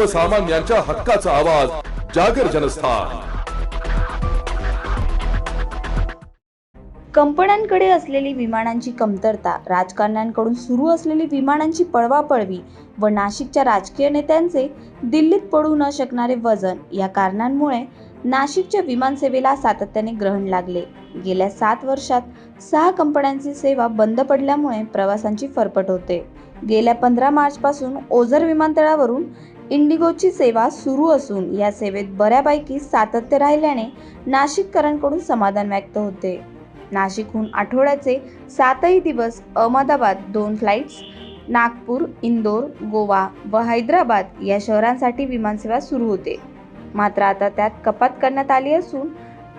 सर्वसामान्यांच्या हक्काचा आवाज जागर जनस्थान. कंपन्यांकडे असलेली विमानांची कमतरता राजकारण्यांकडून सुरू असलेली विमानांची पळवापळवी व नाशिकच्या राजकीय नेत्यांचे दिल्लीत पडू न शकणारे वजन या कारणांमुळे नाशिकच्या विमानसेवेला सातत्याने ग्रहण लागले. गेल्या सात वर्षात सहा कंपन्यांची सेवा बंद पडल्यामुळे प्रवासांची फरफट होते. गेल्या पंधरा मार्चपासून ओझर विमानतळावरून इंडिगोची सेवा सुरू असून या सेवेत बऱ्यापैकी सातत्य राहिल्याने नाशिककरांकडून समाधान व्यक्त होते. नाशिकहून आठवड्याचे सातही दिवस अहमदाबाद दोन फ्लाईट्स नागपूर इंदोर गोवा व हैदराबाद या शहरांसाठी विमानसेवा सुरू होते. मात्र आता त्यात कपात करण्यात आली असून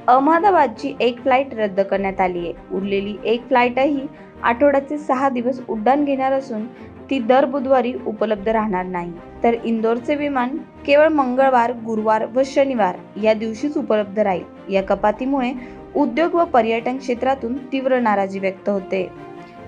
अहमदाबादची एक फ्लाईट रद्द करण्यात आली आहे. उरलेली एक फ्लाईटही आठवड्याचे सहा दिवस उड्डाण घेणार असून ती दर बुधवारी उपलब्ध राहणार नाही. तर इंदोरचे विमान केवळ मंगळवार गुरुवार व शनिवार या दिवशीच उपलब्ध राहील. या कपातीमुळे उद्योग व पर्यटन क्षेत्रातून तीव्र नाराजी व्यक्त होते.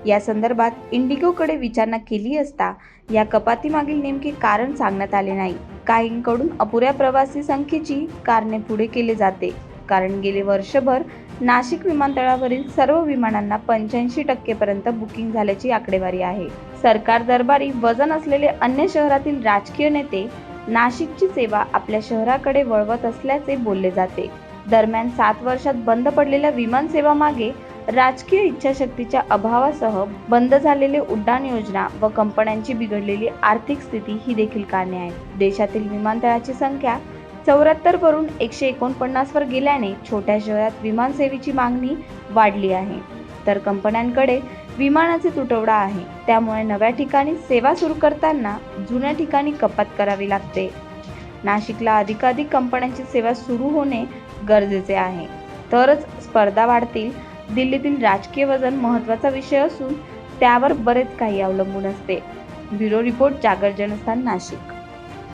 या संदर्भात इंडिगोकडे विचारणा केली असता या कपातीमागील नेमके कारण सांगण्यात आले नाही. काहींकडून अपुऱ्या प्रवासी संख्येची कारणे पुढे केले जाते. कारण गेले वर्षभर नाशिक विमानतळावरील सर्व विमानांना पंच्याऐंशी टक्केपर्यंत बुकिंग झाल्याची आकडेवारी आहे. सरकार दरबारी वजन असलेले अन्य शहरातील राजकीय नेते नाशिकची सेवा आपल्या शहराकडे वळवत असल्याचे बोलले जाते. दरम्यान सात वर्षात बंद पडलेल्या विमान सेवामागे राजकीय इच्छाशक्तीच्या अभावासह बंद झालेले उड्डाण योजना व कंपन्यांची बिघडलेली आर्थिक स्थिती ही देखील कारणे आहेत. देशातील विमानतळाची संख्या चौऱ्याहत्तर वरून एकशे एकोणपन्नास वर गेल्याने छोट्या शहरात विमानसेवेची मागणी वाढली आहे. तर कंपन्यांकडे विमानाचे तुटवडा आहे. त्यामुळे नव्या ठिकाणी सेवा सुरू करताना जुन्या ठिकाणी कपात करावी लागते. नाशिकला अधिकाधिक कंपन्यांची सेवा सुरू होणे गरजेचे आहे. तरच स्पर्धा वाढतील. दिल्लीतील राजकीय वजन महत्त्वाचा विषय असून त्यावर बरेच काही अवलंबून असते. ब्युरो रिपोर्ट जागर जनस्थान नाशिक.